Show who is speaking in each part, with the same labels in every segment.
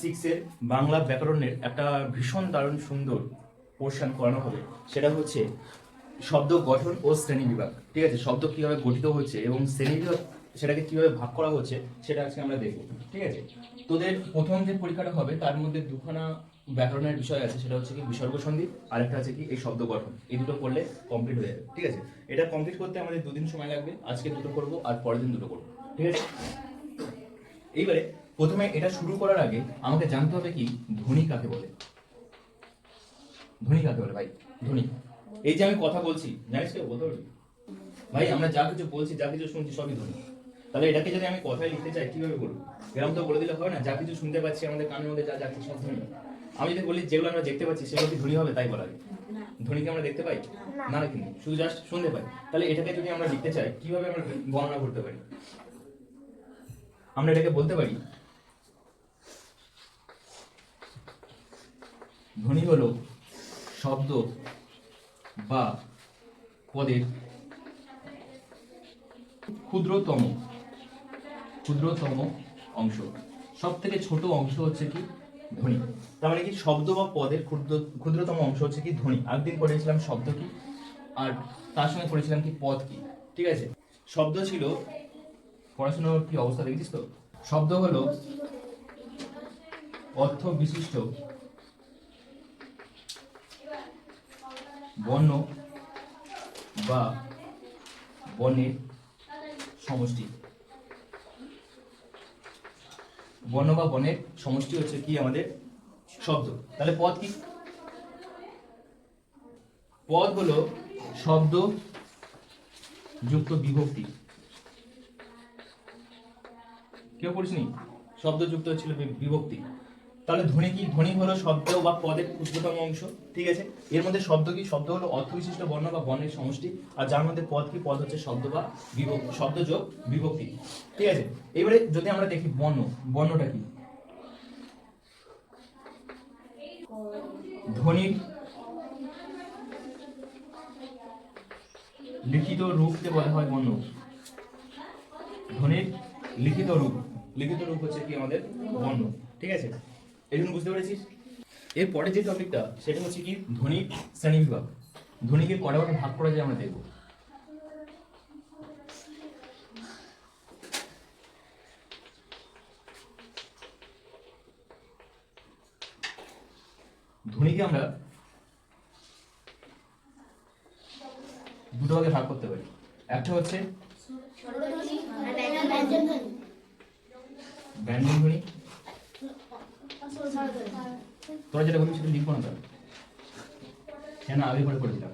Speaker 1: সিক্সের বাংলা ব্যাকরণের একটা ভীষণ দারুণ সুন্দর পোর্শন করানো হবে। সেটা হচ্ছে শব্দ গঠন ও শ্রেণি বিভাগ। ঠিক আছে? শব্দ কীভাবে গঠিত হচ্ছে এবং শ্রেণি বিভাগ সেটাকে কীভাবে ভাগ করা হচ্ছে সেটা আজকে আমরা দেখব। ঠিক আছে? তোদের প্রথম যে পরীক্ষাটা হবে তার মধ্যে দুখানা ব্যাকরণের বিষয় আছে। সেটা হচ্ছে কি বিসর্গ সন্ধি আর একটা আছে কি এই শব্দ গঠন। এই দুটো করলে কমপ্লিট হয়ে যাবে। ঠিক আছে? এটা কমপ্লিট করতে আমাদের দুদিন সময় লাগবে। আজকে দুটো করব আর পরের দিন দুটো করব। ঠিক আছে? এইবারে প্রথমে এটা শুরু করার আগে আমাকে জানতে হবে কি ধ্বনি কাকে বলে? ধ্বনি কাকে বলে ভাই? ধ্বনি এই যে আমি কথা বলছি জানিস কেউ বলতে পারবি ভাই আমরা যা কিছু বলছি যা কিছু শুনছি সবই ধ্বনি তাহলে এটাকে যদি আমি কথায় লিখতে চাই কীভাবে করব? এরকম তো বলে দিলে হয় না যা কিছু শুনতে পাচ্ছি আমাদের কানের মধ্যে যা যাচ্ছে সব ধ্বনি আমি যদি বলি যেগুলো আমরা দেখতে পাচ্ছি সেগুলো কি ধ্বনি হবে? তাই বলা যায়। ধ্বনিকে আমরা দেখতে পাই? না। না কিন্তু শুধু জাস্ট শুনতে পাই। তাহলে এটাকে যদি আমরা লিখতে চাই কীভাবে আমরা গণনা করতে পারি? আমরা এটাকে বলতে পারি ধ্বনি হলো শব্দ বা পদের ক্ষুদ্রতম ক্ষুদ্রতম অংশ। সব থেকে ছোট অংশ হচ্ছে কি ধ্বনি। তার মানে কি শব্দ বা পদের ক্ষুদ্র, ক্ষুদ্রতম অংশ হচ্ছে কি ধ্বনি। একদিন পড়েছিলাম শব্দ কি, আর তার সঙ্গে পড়েছিলাম কি পদ কি, ঠিক আছে? শব্দ ছিল, পড়াশোনার কি অবস্থা দেখেছিস তো? শব্দ হলো অর্থ বিশিষ্ট বর্ণ বা বর্ণের সমষ্টি। বর্ণ বা বর্ণের সমষ্টি হচ্ছে কি আমাদের শব্দ। তাহলে পদ কি? পদ হলো শব্দ যুক্ত বিভক্তি। কেউ পড়িসনি? শব্দযুক্ত ছিল বি- বিভক্তি। তাহলে ধ্বনি কি? ধ্বনি হলো শব্দ বা পদের ক্ষুদ্রতম অংশ, ঠিক আছে? এর মধ্যে শব্দ কি? শব্দ হলো অর্থবিশিষ্ট বর্ণ বা বর্ণের সমষ্টি, আর যার মধ্যে পদ কি? পদ হচ্ছে শব্দ বা বিভক্তি, শব্দ যোগ বিভক্তি, ঠিক আছে? এবারে যদি আমরা দেখি বর্ণ, বর্ণটা কি? ধ্বনির লিখিত রূপকে বলা হয় বর্ণ। ধ্বনির লিখিত রূপ লিখিত রূপ হচ্ছে কি? আমাদের বর্ণ, ঠিক আছে? জন্য বুঝতে পেরেছিস? এর পরে যে টপিকটা সেটা হচ্ছে কি ধ্বনির শ্রেণি বিভাগ। ধ্বনিকে কটা ভাগে ভাগ করা যায় আমরা দেখব। ধ্বনিকে আমরা দুটো ভাগে ভাগ করতে পারি। একটা হচ্ছে ব্যঞ্জন ধ্বনি তোরা যেটা বলবি সেটা লিখব না তাহলে। কেন? আগে করে করে দিলাম।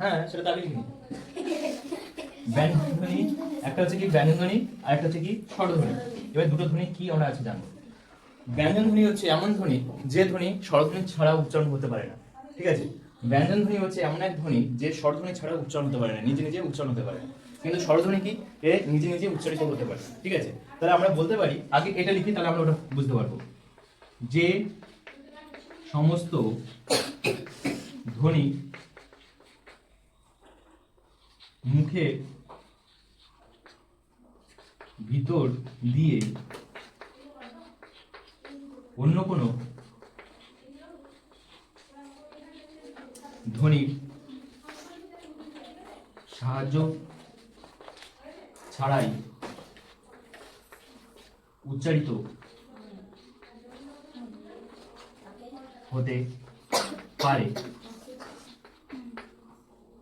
Speaker 1: হ্যাঁ সেটা তাহলে লিখবি। ব্যঞ্জন ধ্বনি একটা হচ্ছে কি ব্যঞ্জন ধ্বনি আর একটা হচ্ছে কি স্বরধ্বনি। এবার দুটো ধ্বনি কি আমরা আছে জানব। ব্যঞ্জন ধ্বনি হচ্ছে এমন ধ্বনি, যে ধ্বনি স্বরধ্বনি ছাড়া উচ্চারণ হতে পারে না। ঠিক আছে? ব্যঞ্জন ধ্বনি হচ্ছে এমন এক ধ্বনি, যে স্বরধ্বনি ছাড়া উচ্চারণ হতে পারে না, নিজে নিজে উচ্চারণ হতে পারে না। কিন্তু স্বরধ্বনি কি? এ নিজে নিজে উচ্চারিত হতে পারে। ঠিক আছে? তাহলে আমরা বলতে পারি, আগে এটা লিখি, তাহলে আমরা ওটা বুঝতে পারব। যে সমস্ত ধ্বনি মুখে ভিতর দিয়ে অন্য কোনো ধ্বনির সাহায্য ছাড়াই উচ্চারিত হতে পারে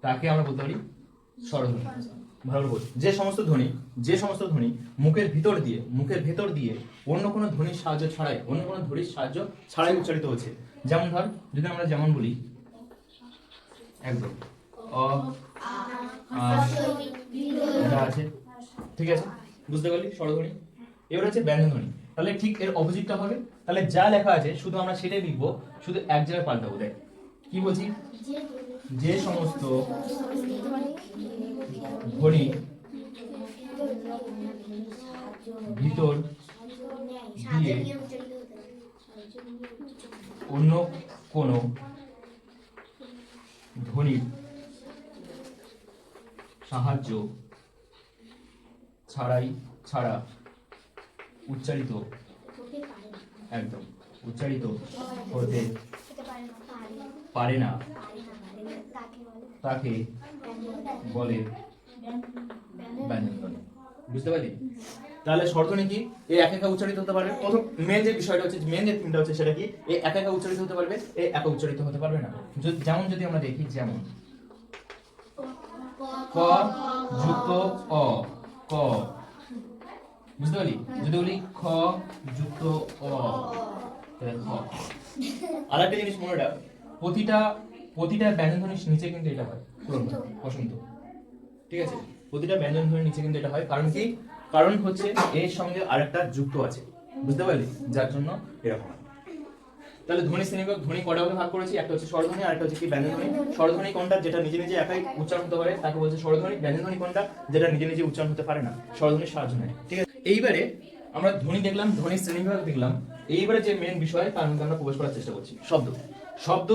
Speaker 1: তাকে আমরা বলতে পারি স্বরধ্বনি ভালো বল। যে সমস্ত ধ্বনি যে সমস্ত ধ্বনি মুখের ভিতর দিয়ে মুখের ভেতর দিয়ে অন্য কোনো ধ্বনির সাহায্য ছাড়াই অন্য কোনো ধ্বনির সাহায্য ছাড়াই উচ্চারিত হচ্ছে যেমন ধর যদি আমরা যেমন বলি একদম অ আছে ঠিক আছে? বুঝতে পারলি? স্বরধ্বনি? এবার হচ্ছে ব্যঞ্জন ধ্বনি তাহলে ঠিক এর অপোজিটটা হবে। তাহলে যা লেখা আছে, শুধু আমরা সেটাই লিখব, শুধু এক জায়গায় পাল্টাবো, দেখ। কি বলছি? যে সমস্ত ধ্বনি ভিতর দিয়ে অন্য কোনো ধ্বনির সাহায্য ছাড়াই, ছাড়া উচ্চারিত একদম উচ্চারিত হতে
Speaker 2: পারে না। তাকে বলে
Speaker 1: বুঝতে পারলি? তাহলে স্বরধ্বনি কি? এই এক একা উচ্চারিত হতে পারবে। প্রথম মেন যে বিষয়টা হচ্ছে মেন যে থিমটা হচ্ছে সেটা কি? এই এক একা উচ্চারিত হতে পারবে এই একা উচ্চারিত হতে পারবে না। যেমন যদি আমরা দেখি, যেমন। ক, যুক্ত, অ। ক। বুঝতে পারলি? যদি বলি খ যুক্ত অ আর একটা জিনিস মনে রাখ। প্রতিটা প্রতিটা ব্যঞ্জন ধ্বনির নিচে কিন্তু এটা হয়। পূরণ বসন্ত। ঠিক আছে? প্রতিটা ব্যঞ্জন ধ্বনির নিচে কিন্তু এটা হয়। কারণ কি? কারণ হচ্ছে এর সঙ্গে আরেকটা যুক্ত আছে। বুঝতে পারলি? যার জন্য এরকম। তাহলে ধ্বনি শ্রেণীবিভাগ ধ্বনি কটা ভাগে ভাগ করেছি, একটা হচ্ছে স্বরধ্বনি আর একটা হচ্ছে কি ব্যঞ্জন ধ্বনি স্বরধ্বনি কোনটা যেটা নিজে নিজে একাই উচ্চারণ হতে পারে, তাকে বলছে স্বরধ্বনি। ব্যঞ্জন ধ্বনি কোনটা যেটা নিজে নিজে উচ্চারণ হতে পারে না, স্বরধ্বনির সাহায্য নেয়। ঠিক আছে? এইবারে আমরা ধ্বনি দেখলাম ধ্বনির শ্রেণীবিভাগ দেখলাম। এইবারে যে মেন বিষয়, তার মধ্যে আমরা প্রবেশ করার চেষ্টা করছি। শব্দ। শব্দ,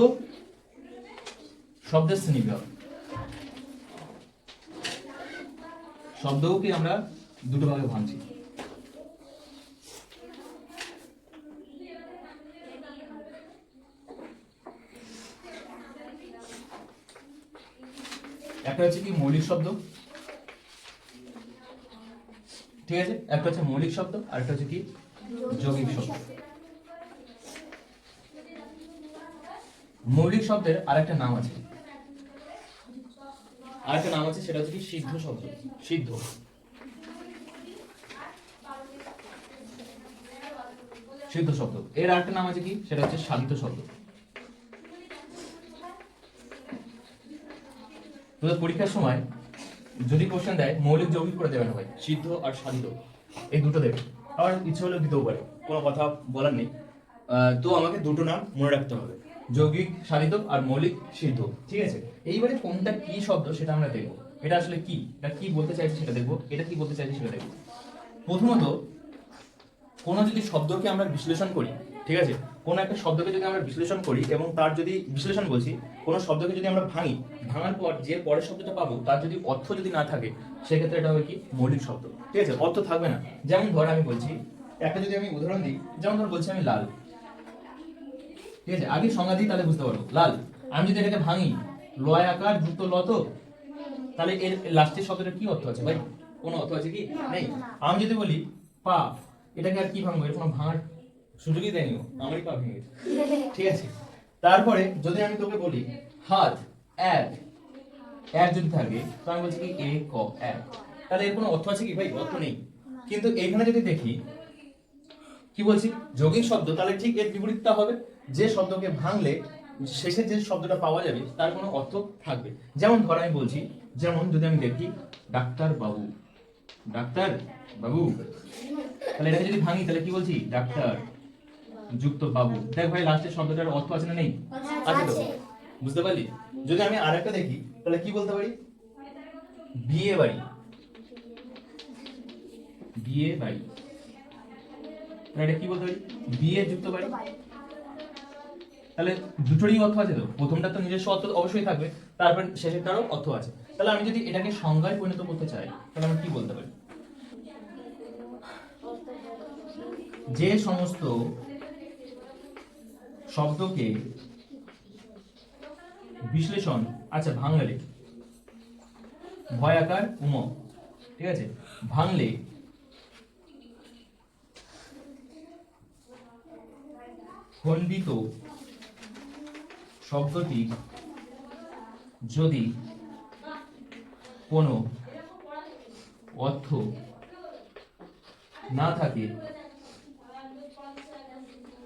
Speaker 1: শব্দের শ্রেণীবিভাগ শব্দকে আমরা দুটো ভাগে ভাঙছি? একটা হচ্ছে কি মৌলিক শব্দ। ঠিক আছে? একটা হচ্ছে মৌলিক শব্দ, আর একটা হচ্ছে কি যৌগিক শব্দ। মৌলিক শব্দের আরেকটা নাম আছে। আরেকটা নাম আছে, সেটা হচ্ছে কি সিদ্ধ শব্দ। সিদ্ধ। সিদ্ধ শব্দ। এর আরেকটা নাম আছে কি, সেটা হচ্ছে সাধিত শব্দ। তোদের পরীক্ষার সময় যদি কোশ্চেন দেয় মৌলিক যৌগিক করে দেবে না ভাই। সিদ্ধ আর সাধিত। এই দুটো দেবে। আবার ইচ্ছে হলেও দিতেও পারে। কোনো কথা বলার নেই। তো আমাকে দুটো নাম মনে রাখতে হবে। যৌগিক সাধিত আর মৌলিক সিদ্ধ। ঠিক আছে? এইবারে কোনটা কি শব্দ সেটা আমরা দেখব। এটা আসলে কি? এটা কি বলতে চাইছে সেটা দেখব। এটা কি বলতে চাইছে সেটা দেখব। প্রথমত কোনো যদি শব্দকে আমরা বিশ্লেষণ করি ঠিক আছে? কোনো একটা শব্দকে যদি আমরা বিশ্লেষণ করি এবং তার যদি বিশ্লেষণ বলছি, কোনো শব্দকে যদি আমরা ভাঙি, ভাঙার পর যে পরের শব্দটা পাবো, তার যদি অর্থ যদি না থাকে, সেক্ষেত্রে এটা হবে কি? মৌলিক শব্দ। ঠিক আছে? অর্থ থাকবে না। যেমন ধর আমি বলছি, একটা যদি আমি উদাহরণ দিই, যেমন ধর বলছি আমি লাল। ঠিক আছে? আগে সংজ্ঞা দিই, তাহলে বুঝতে পারব। লাল। আমি যদি এটাকে ভাঙি, লয় আকার, যুক্ত লত তাহলে এর লাস্টের শব্দটা কি অর্থ আছে ভাই? কোনো অর্থ আছে কি? নেই। আমি যদি বলি, পা, এটাকে আর কি ভাঙবো? এর কোনো ভাঙার সুযোগই দেয়নি। আমারই পা ভেঙে ঠিক আছে? তারপরে যদি আমি তোকে বলি হাত এক এক যদি থাকে তো আমি বলছি কি এ ক এক। তাহলে এর কোনো অর্থ আছে কি? ভাই অর্থ নেই। কিন্তু এইখানে যদি দেখি কি বলছি? যৌগিক শব্দ তাহলে ঠিক এর বিপরীতটা হবে। যে শব্দকে ভাঙলে শেষে যে শব্দটা পাওয়া যাবে তার কোনো অর্থ থাকবে। যেমন ধর আমি বলছি যেমন যদি আমি দেখি ডাক্তার বাবু ডাক্তার বাবু তাহলে এটাকে যদি ভাঙি তাহলে কি বলছি? ডাক্তার যুক্ত বাবু দেখ ভাই লাস্টের শব্দটার অর্থ আছে না নেই? আছে তো? বুঝতে পারলি? যদি আমি আরেকটা দেখি তাহলে কি বলতে পারি? বিয়ে বাড়ি। বিয়ে বাড়ি। তাহলে এটা কি বলতে পারি? বিয়ে যুক্ত বাড়ি। তাহলে দুটোরই অর্থ আছে তো? প্রথমটা তো নিজস্ব অর্থ অবশ্যই থাকবে তারপর শেষেরটারও অর্থ আছে। তাহলে আমি যদি এটাকে সংজ্ঞায় পরিণত করতে চাই তাহলে আমি কি বলতে পারি? যে সমস্ত শব্দকে বিশ্লেষণ আচ্ছা ভাঙলে। ভয়াকার উম। ঠিক আছে? ভাঙলে খণ্ডিত শব্দটি যদি কোনো অর্থ না থাকে,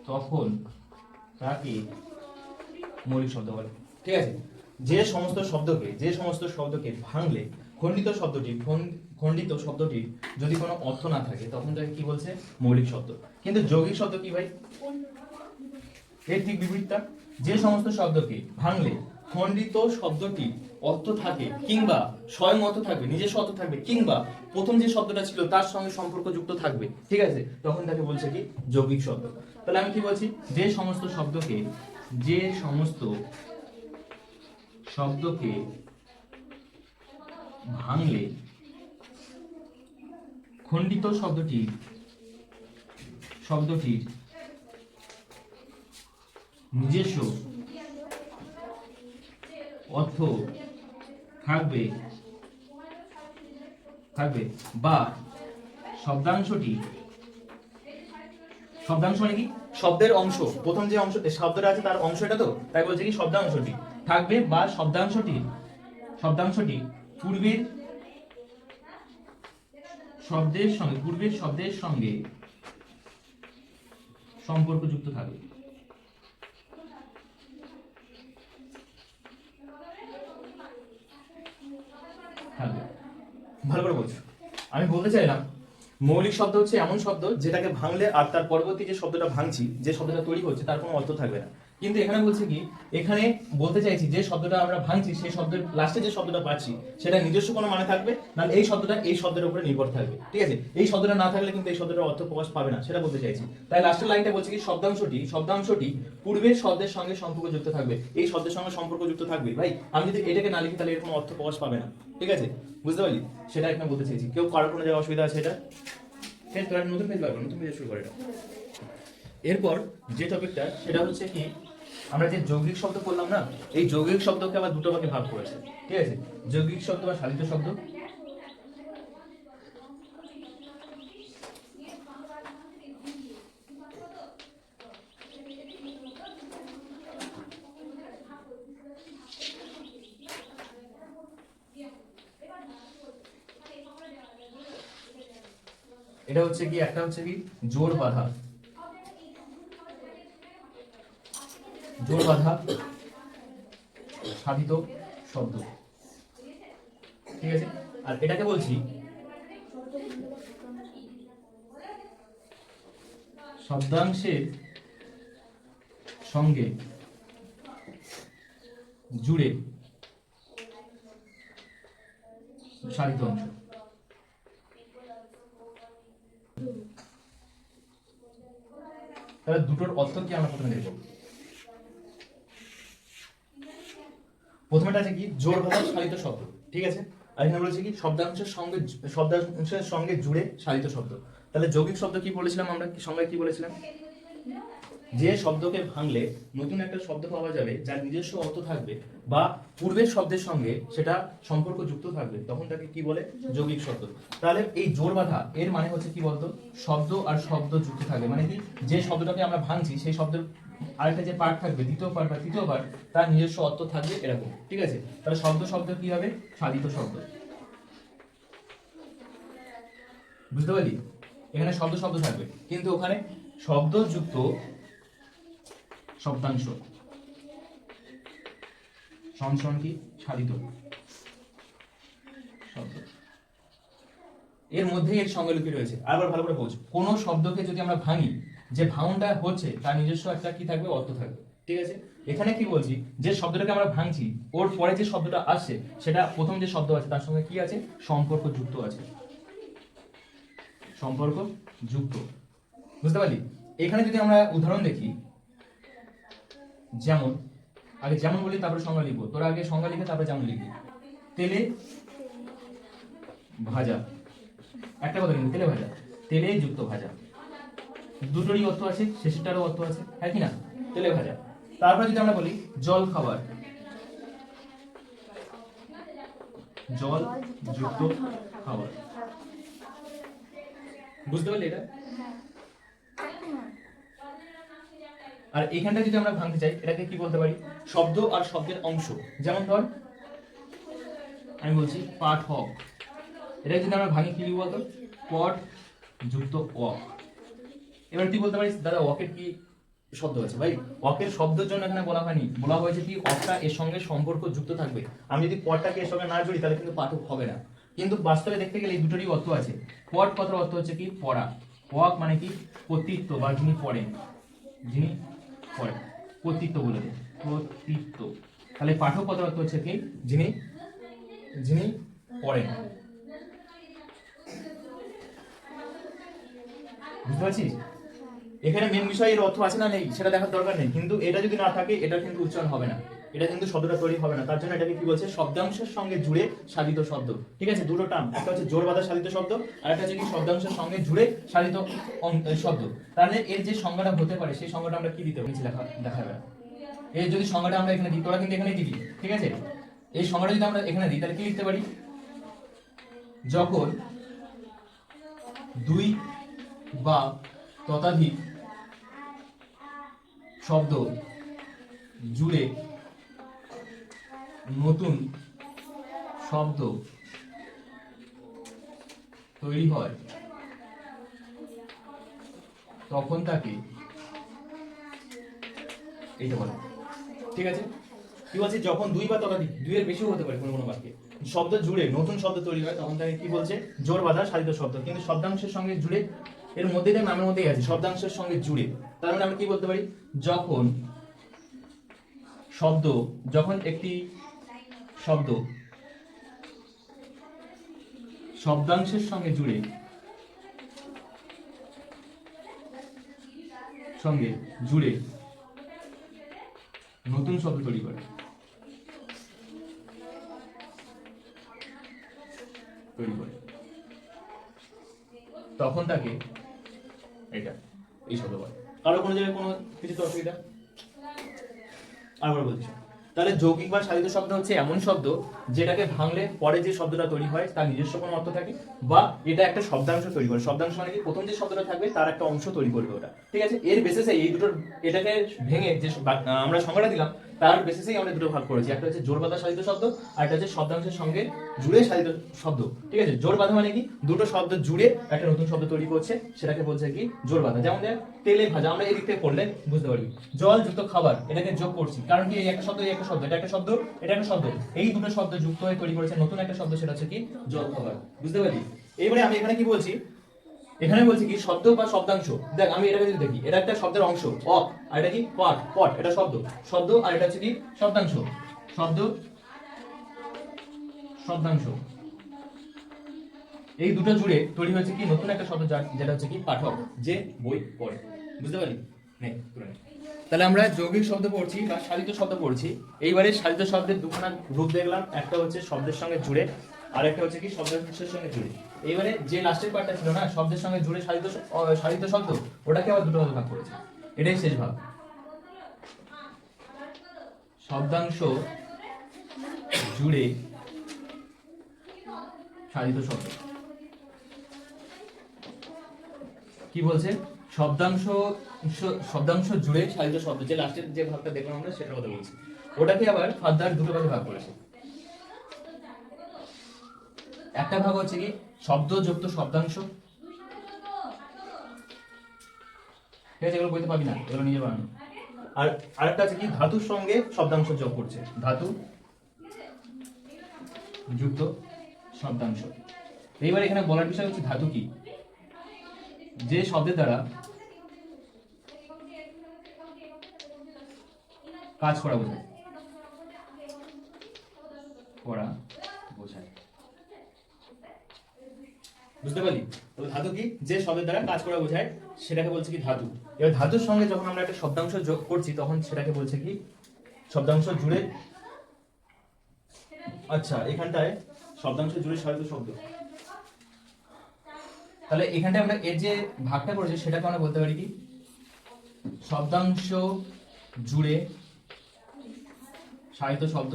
Speaker 1: তখন তাকে মৌলিক শব্দ বলে। ঠিক আছে? যে সমস্ত শব্দকে, যে সমস্ত শব্দকে ভাঙলে খণ্ডিত শব্দটি খণ্ডিত শব্দটি যদি কোনো অর্থ না থাকে, তখন তাকে কি বলছে? মৌলিক শব্দ। কিন্তু যৌগিক শব্দ কি ভাই? এর ঠিক বিপরীতটা। যে সমস্ত শব্দকে ভাঙলে খণ্ডিত শব্দটি অর্থ থাকে কিংবা স্বয়ং অর্থ থাকবে, নিজস্ব অর্থ থাকবে, কিংবা প্রথম যে শব্দটা ছিল তার সঙ্গে সম্পর্কযুক্ত থাকবে, ঠিক আছে? তখন তাকে বলছে কি? যৌগিক শব্দ। তাহলে আমি কি বলছি? যে সমস্ত শব্দকে, যে সমস্ত শব্দকে ভাঙলে খণ্ডিত শব্দটি শব্দটির নিজস্ব অর্থ থাকবে থাকবে বা শব্দাংশটি, শব্দাংশ মানে কি? শব্দের অংশ, প্রথম যে অংশ শব্দটা আছে, তার অংশ এটা তো? তাই বলছে কি শব্দাংশটি? থাকবে বা শব্দাংশটি? শব্দাংশটি পূর্বের শব্দের সঙ্গে, পূর্বের শব্দের সঙ্গে সম্পর্কযুক্ত থাকবে। থাকবে। ভালো করে বলছো। আমি বলতে চাইলাম মৌলিক শব্দ হচ্ছে এমন শব্দ যেটাকে ভাঙলে আর তার পরবর্তী যে শব্দটা ভাঙছি, যে শব্দটা তৈরি হচ্ছে, তার কোনো অর্থ থাকবে না। কিন্তু এখানে বলছে কি, এখানে বলতে চাইছি যে শব্দটা আমরা ভাঙছি, সেই শব্দের লাস্টে যে শব্দটা পাচ্ছি, সেটা নিজস্ব কোনো মানে থাকবে? না, এই শব্দটা এই শব্দের উপরে নির্ভর থাকবে। ঠিক আছে? এই শব্দটা না থাকলে কিন্তু এই শব্দটা অর্থ প্রকাশ পাবে না, সেটা বলতে চাইছি। তাই লাস্টের লাইনটা বলছে কি, শব্দাংশটি শব্দাংশটি পূর্বের শব্দের সঙ্গে সম্পর্কযুক্ত থাকবে। এই শব্দের সঙ্গে সম্পর্কযুক্ত থাকবে ভাই আমি যদি এটাকে না লিখি, তাহলে এরকম অর্থ প্রকাশ পাবে না। ঠিক আছে? বুঝতে পারলি? সেটা এখানে বলতে চাইছি। কেউ কারোর কোনো জায়গায় অসুবিধা আছে এটা? হ্যাঁ তোরা নতুন পেজ পারব নতুন পেজ শুরু করে এটা এরপর যে টপিকটা সেটা হচ্ছে কি আমরা যে যৌগিক শব্দ করলাম না, এই যৌগিক শব্দকে আবার দুটো ভাগে ভাগ করেছে। ঠিক আছে? যৌগিক শব্দ বা সাধিত শব্দ। এটা হচ্ছে কি, একটা হচ্ছে কি জোর বাঁধা। জোর বাঁধা সাধিত শব্দ। ঠিক আছে? আর এটাকে বলছি, শব্দাংশের সঙ্গে জুড়ে সাধিত অংশ। তাহলে দুটোর অর্থ কি আমরা প্রথমে দেখব? প্রথমেটা আছে কি, জোর ভাষা সালিত শব্দ, ঠিক আছে? আর এখানে বলেছে কি, শব্দাংশের সঙ্গে শব্দাংশের সঙ্গে জুড়ে সালিত শব্দ। তাহলে যৌগিক শব্দ কি বলেছিলাম আমরা? সঙ্গে কি বলেছিলাম? যে শব্দকে ভাঙলে নতুন একটা শব্দ পাওয়া যাবে, যার নিজস্ব অর্থ থাকবে বা পূর্বের শব্দের সঙ্গে সেটা সম্পর্ক যুক্ত থাকবে। তখন তাকে কি বলে? যৌগিক শব্দ। তাহলে এই জোর বাঁধা, এর মানে হচ্ছে কি বলতো? শব্দ আর শব্দ যুক্ত থাকবে। মানে কি? যে শব্দটাকে আমরা ভাঙছি, সেই শব্দের আরেকটা যে পার্ট থাকবে, দ্বিতীয় পার্ট বা তৃতীয় পার্ট তার নিজস্ব অর্থ থাকবে এরকম, ঠিক আছে? তাহলে শব্দ শব্দ কি হবে? সাধিত শব্দ। বুঝতে পারলি? এখানে শব্দ শব্দ থাকবে, কিন্তু ওখানে শব্দযুক্ত শব্দাংশ। সংসরণ কি? সাধিত। শব্দ। এর মধ্যে এর সঙ্গে লুকিয়ে রয়েছে। আবার ভালো করে বোঝ। কোন শব্দকে যদি আমরা ভাঙি যে ভাঙনটা হচ্ছে, তার নিজস্ব একটা কি থাকবে? অর্থ থাকবে। ঠিক আছে? এখানে কি বলছি? যে শব্দটাকে আমরা ভাঙছি, ওর পরে যে শব্দটা আসছে, সেটা প্রথম যে শব্দ আছে, তার সঙ্গে কি আছে? সম্পর্ক যুক্ত আছে। সম্পর্ক যুক্ত বুঝতে পারলি? এখানে যদি আমরা উদাহরণ দেখি, যেমন, আগে যেমন বলি, তারপরে সংজ্ঞা লিখব। তোরা আগে সংজ্ঞা লিখে, তারপরে যেমন লিখবি। তেলে ভাজা। একটা কথা কিন্তু, তেলে ভাজা। তেলে যুক্ত ভাজা। দুটোরই অর্থ আছে, শেষেরটারও অর্থ আছে হ্যাঁ কি না? তেলে ভাজা তারপরে যদি আমরা বলি জল খাবার, জল যুক্ত খাবার। বুঝতে পারলি এটা? আর এখানটা যদি আমরা ভাঙতে চাই, এটাকে কি বলতে পারি? শব্দ আর শব্দের অংশ। যেমন ধর, আমি বলছি পাঠ হক এটা যদি আমরা ভাঙি, কি বলতো? পট যুক্ত ওয়াক এবার তুই বলতে পারিস, দাদা ওয়াকের কি শব্দ আছে ভাই ওয়াকের শব্দের জন্য এখানে বলা হয়নি। বলা হয়েছে কি অকটা এর সঙ্গে সম্পর্ক যুক্ত থাকবে। আমি যদি পটটাকে এর সঙ্গে না জড়ি, তাহলে কিন্তু পাঠক হবে না। কিন্তু বাস্তবে দেখতে গেলে এই দুটোরই অর্থ আছে। পট কথার অর্থ হচ্ছে কি, পড়া। ওয়াক মানে কি, কর্তৃত্ব, বা যিনি পড়েন। যিনি পড়েন। কর্তৃত্ব বলে কর্তৃত্ব। তাহলে পাঠক কথার অর্থ হচ্ছে কি, যিনি যিনি পড়েন। বুঝতে পারছিস? এখানে মেন বিষয় এর অর্থ আছে না নেই, সেটা দেখার দরকার নেই। কিন্তু এটা যদি না থাকে, এটা কিন্তু উচ্চারণ হবে না। এটা কিন্তু শব্দটা তৈরি হবে না। তার জন্য এটাকে কি বলছে? শব্দাংশের সঙ্গে জুড়ে সাধিত শব্দ। ঠিক আছে? দুটো টার্ম একটা হচ্ছে জোর বাধা সাধিত শব্দ, আর একটা হচ্ছে কি? শব্দাংশের সঙ্গে জুড়ে সাধিত শব্দ। তাহলে এর যে সংজ্ঞাটা হতে পারে, সেই সংজ্ঞাটা আমরা কি দিতে পারি নিচে লেখা দেখা যাবে এর যদি সংজ্ঞাটা আমরা এখানে দিই, তোরা কিন্তু এখানে দিবি। ঠিক আছে? এই সংজ্ঞাটা যদি আমরা এখানে দিই, তাহলে কি লিখতে পারি? যখন দুই বা ততাধিক শব্দ জুড়ে নতুন শব্দ তৈরি হয়, তখন তাকে এইটা বলে। ঠিক আছে? কি বলছে? যখন দুই বা ততোধিক, দুইয়ের বেশিও হতে পারে কোনো কোনো বাক্যে। শব্দ জুড়ে নতুন শব্দ তৈরি হয়, তখন তাকে কি বলছে? জোর বাঁধা সাধিত শব্দ। কিন্তু শব্দাংশের সঙ্গে জুড়ে এর মধ্যে দিয়ে নামের মধ্যেই আছে শব্দাংশের সঙ্গে জুড়ে। তার মানে আমরা কি বলতে পারি? যখন শব্দ, যখন একটি শব্দ শব্দাংশের সঙ্গে জুড়ে সঙ্গে জুড়ে নতুন শব্দ তৈরি করে। তৈরি করে। তখন তাকে এটা এই শব্দ বলে। কারও কোনো জায়গায় কোনো কিছুতে অসুবিধা? আবার বলছি। তাহলে যৌগিক বা সাধিত শব্দ হচ্ছে এমন শব্দ যেটাকে ভাঙলে পরে যে শব্দটা তৈরি হয়, তার নিজস্ব কোনো অর্থ থাকে, বা এটা একটা শব্দাংশ তৈরি করে। শব্দাংশ মানে কি? প্রথম যে শব্দটা থাকবে, তার একটা অংশ তৈরি করবে ওটা। ঠিক আছে? এর বেসিসে এই দুটোর, এটাকে ভেঙে যে আমরা সংজ্ঞাটা দিলাম তার বেসিসেই আমরা দুটো ভাগ করেছি। একটা হচ্ছে জোর বাঁধা সাধিত শব্দ, আর একটা হচ্ছে শব্দাংশের সঙ্গে জুড়ে সাধিত শব্দ। ঠিক আছে? জোর বাঁধা মানে কি? দুটো শব্দ জুড়ে একটা নতুন শব্দ তৈরি করছে, সেটাকে বলছে কি? জোর বাঁধা। যেমন তেলে ভাজা, আমরা এদিক থেকে পড়লে বুঝতে পারবি। জল যুক্ত খাবার, এটাকে যোগ করছি। কারণ কি? এই একটা শব্দ, এই একটা শব্দ, এটা একটা শব্দ, এটা একটা শব্দ। এই দুটো শব্দ যুক্ত হয়ে তৈরি করেছে নতুন একটা শব্দ, সেটা হচ্ছে কি? জল খাবার। বুঝতে পারলি? এবারে আমি এখানে কি বলছি? এখানে বলছি কি শব্দ বা শব্দাংশ। দেখ আমি এটাকে যদি দেখি এটা একটা শব্দের অংশ অপ আর এটা কি পট পট এটা শব্দ। শব্দ আর এটা হচ্ছে কি শব্দাংশ। শব্দ শব্দাংশ। এই দুটো জুড়ে তৈরি হয়েছে কি নতুন একটা শব্দ যেটা হচ্ছে কি পাঠক যে বই পড়ে। বুঝতে পারলি? নে, তুলে তাহলে আমরা যৌগিক শব্দ পড়ছি বা সাধিত শব্দ পড়ছি। এইবারে সাধিত শব্দের দুখানা রূপ দেখলাম। একটা হচ্ছে শব্দের সঙ্গে জুড়ে আর একটা হচ্ছে কি শব্দের সঙ্গে জুড়ে। এইবারে যে লাস্টের পার্টটা ছিল না শব্দের সঙ্গে জুড়ে অ, সাধিত শব্দ ওটাকে আবার দুটো ভাগে করেছে। এটাই শেষ ভাগ। শব্দাংশ জুড়ে সাধিত শব্দ। কি বলছে? শব্দাংশ শব্দাংশ জুড়ে সাধিত শব্দ যে লাস্টের যে ভাগটা দেখলাম আমরা সেটার কথা বলছি। ওটাকে আবার ফার্দার দুটো ভাগে ভাগ করেছে। একটা ভাগ হচ্ছে কি? শব্দযুক্ত শব্দাংশ। ঠিক আছে এগুলো বইতে পাবি না এগুলো নিজে বানানো। আর আরেকটা আছে কি? ধাতুর সঙ্গে শব্দাংশ যোগ করছে। ধাতু যুক্ত শব্দাংশ। এইবার এখানে বলার বিষয় হচ্ছে ধাতু কি? যে শব্দের দ্বারা কাজ করা বোঝায়। করা বোঝায় বুঝতে পারলি? তো ধাতু কি? যে শব্দের দ্বারা কাজ করা বোঝায়, সেটাকে বলছে কি ধাতু। এবার ধাতুর সঙ্গে যখন আমরা একটা শব্দাংশ যোগ করছি, তখন সেটাকে বলছে কি? শব্দাংশ জুড়ে আচ্ছা এখানটায় শব্দাংশ জুড়ে সাহিত্য শব্দ। তাহলে এখানটায় আমরা এর যে ভাগটা করেছি, সেটাকে আমরা বলতে পারি কি? শব্দাংশ জুড়ে সাহিত্য শব্দ।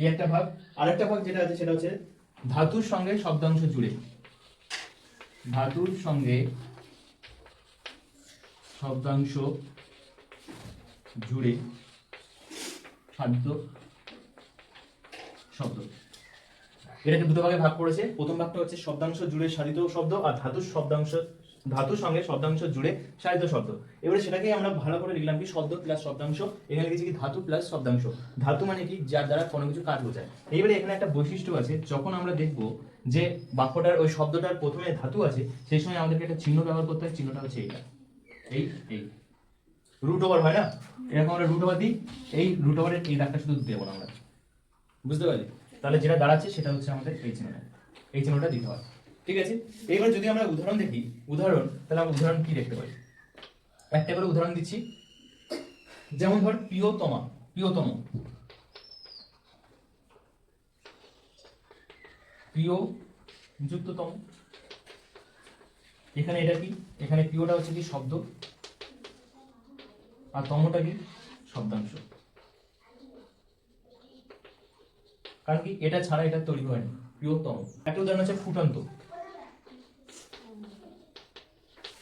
Speaker 1: এই একটা ভাগ। আরেকটা ভাগ যেটা আছে সেটা হচ্ছে ধাতুর সঙ্গে শব্দাংশ জুড়ে। ধাতুর সঙ্গে শব্দাংশ জুড়ে সাধ্য শব্দ। এটাকে দুটো ভাগে ভাগ করেছে। প্রথম ভাগটা হচ্ছে শব্দাংশ জুড়ে সাধিত শব্দ আর ধাতুর শব্দাংশ ধাতুর সঙ্গে শব্দাংশ জুড়ে সাধিত শব্দ। এবারে সেটাকে আমরা ভালো করে লিখলাম কি? শব্দ প্লাস শব্দাংশ। এখানে লিখেছি কি? ধাতু প্লাস শব্দাংশ। ধাতু মানে কি? যার দ্বারা কোনো কিছু কাজ বোঝায়। এইবারে এখানে একটা বৈশিষ্ট্য আছে। যখন আমরা দেখব যে বাক্যটার ওই শব্দটার প্রথমে ধাতু আছে, সেই সময় আমাদেরকে একটা চিহ্ন ব্যবহার করতে হয়। চিহ্নটা হচ্ছে এইটা। এই এই। রুট ওভার হয় না? এরকম আমরা রুট ওভার দিই। এই রুট ওভারের এই দাগটা শুধু দেবো আমরা। বুঝতে পারলি? তাহলে যেটা দাঁড়াচ্ছে সেটা হচ্ছে আমাদের এই চিহ্নটা। এই চিহ্নটা দিতে হয়। ঠিক আছে? এবার যদি আমরা উদাহরণ দেখি, উদাহরণ, তাহলে আমরা উদাহরণ কি দেখতে পাই একটা করে উদাহরণ দিচ্ছি। যেমন ধর, প্রিয়তমা, প্রিয়তম। প্রিয়, যুক্ততম। এখানে এটা কি? এখানে প্রিয়টা হচ্ছে কি? শব্দ। আর তমটা কি? শব্দাংশ। কারণ কি? এটা ছাড়া এটা তৈরি হয়নি প্রিয়তম। একটা উদাহরণ হচ্ছে ফুটন্ত।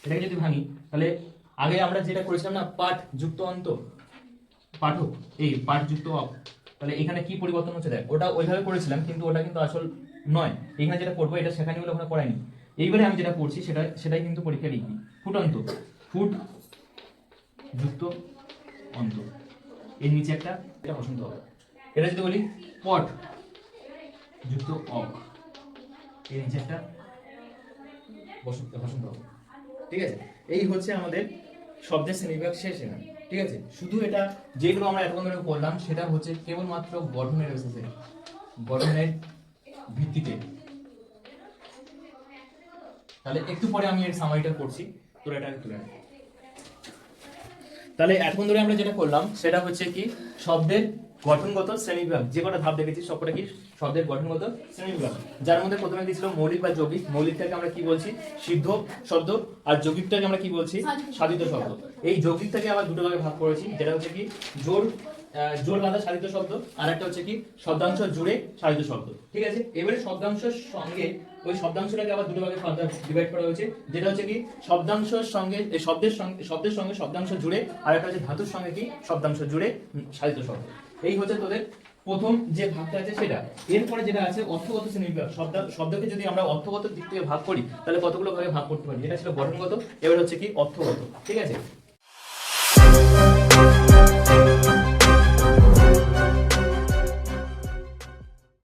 Speaker 1: এটাকে যদি ভাঙি, তাহলে আগে আমরা যেটা করেছিলাম না, পাঠ যুক্ত অন্ত? পাঠক, এই পাঠ যুক্ত অপ তাহলে এখানে কি পরিবর্তন হচ্ছে? দেখ, ওটা ওইভাবে করেছিলাম, কিন্তু ওটা কিন্তু আসল নয়। এখানে যেটা করব, এটা সেখানে বলে ওখানে করাইনি। এইবারে আমি যেটা করছি, সেটা, সেটাই কিন্তু পরীক্ষা লিখবি। ফুটন্ত ফুট যুক্ত অন্ত। এর নিচে একটা, এটা পছন্দ হবে এটা যদি বলি, পট যুক্ত অক এর নিচে একটা বসন্ত হবে ঠিক আছে? এই হচ্ছে আমাদের শব্দের শ্রেণীবিভাগ শেষ এখানে, ঠিক আছে? শুধু এটা যেগুলো আমরা এতক্ষণ ধরে বললাম, সেটা হচ্ছে কেবলমাত্র গঠনের বেসিসে গঠনের ভিত্তিতে। তাহলে একটু পরে আমি এর সামারিটা করছি, তোরা এটা তুলে। তাহলে এখন ধরে আমরা যেটা করলাম, সেটা হচ্ছে কি, শব্দের গঠনগত শ্রেণীবিভাগ যে কটা ধাপ দেখেছি সবকটা কি শব্দের গঠনগত শ্রেণীবিভাগ? যার মধ্যে প্রথমে দিয়েছিল মৌলিক বা যৌগিক। মৌলিকটাকে আমরা কি বলছি? সিদ্ধ শব্দ। আর যৌগিকটাকে আমরা কি বলছি? সাধিত শব্দ। এই যৌগিকটাকে আবার দুটো ভাগে ভাগ করেছি। যেটা হচ্ছে কি জোর জোর বাঁধা সাধিত শব্দ। আর একটা হচ্ছে কি শব্দাংশ জুড়ে সাধিত শব্দ। ঠিক আছে? এবারে শব্দাংশের সঙ্গে ওই শব্দাংশটাকে আবার দুটো ভাগে ডিভাইড করা হয়েছে। যেটা হচ্ছে কি শব্দাংশের সঙ্গে শব্দের সঙ্গে শব্দের সঙ্গে শব্দাংশ জুড়ে আর একটা হচ্ছে ধাতুর সঙ্গে কি শব্দাংশ জুড়ে সাধিত শব্দ। এই হচ্ছে তোদের প্রথম যে ভাগটা আছে সেটা। এরপরে যেটা আছে অর্থগত শ্রেণীবিভাগ। শব্দ শব্দকে যদি আমরা অর্থগত দিক থেকে ভাগ করি, তাহলে কতগুলো ভাগে ভাগ করতে পারি? এটা ছিল গঠনগত, এবার হচ্ছে কি অর্থগত। ঠিক আছে?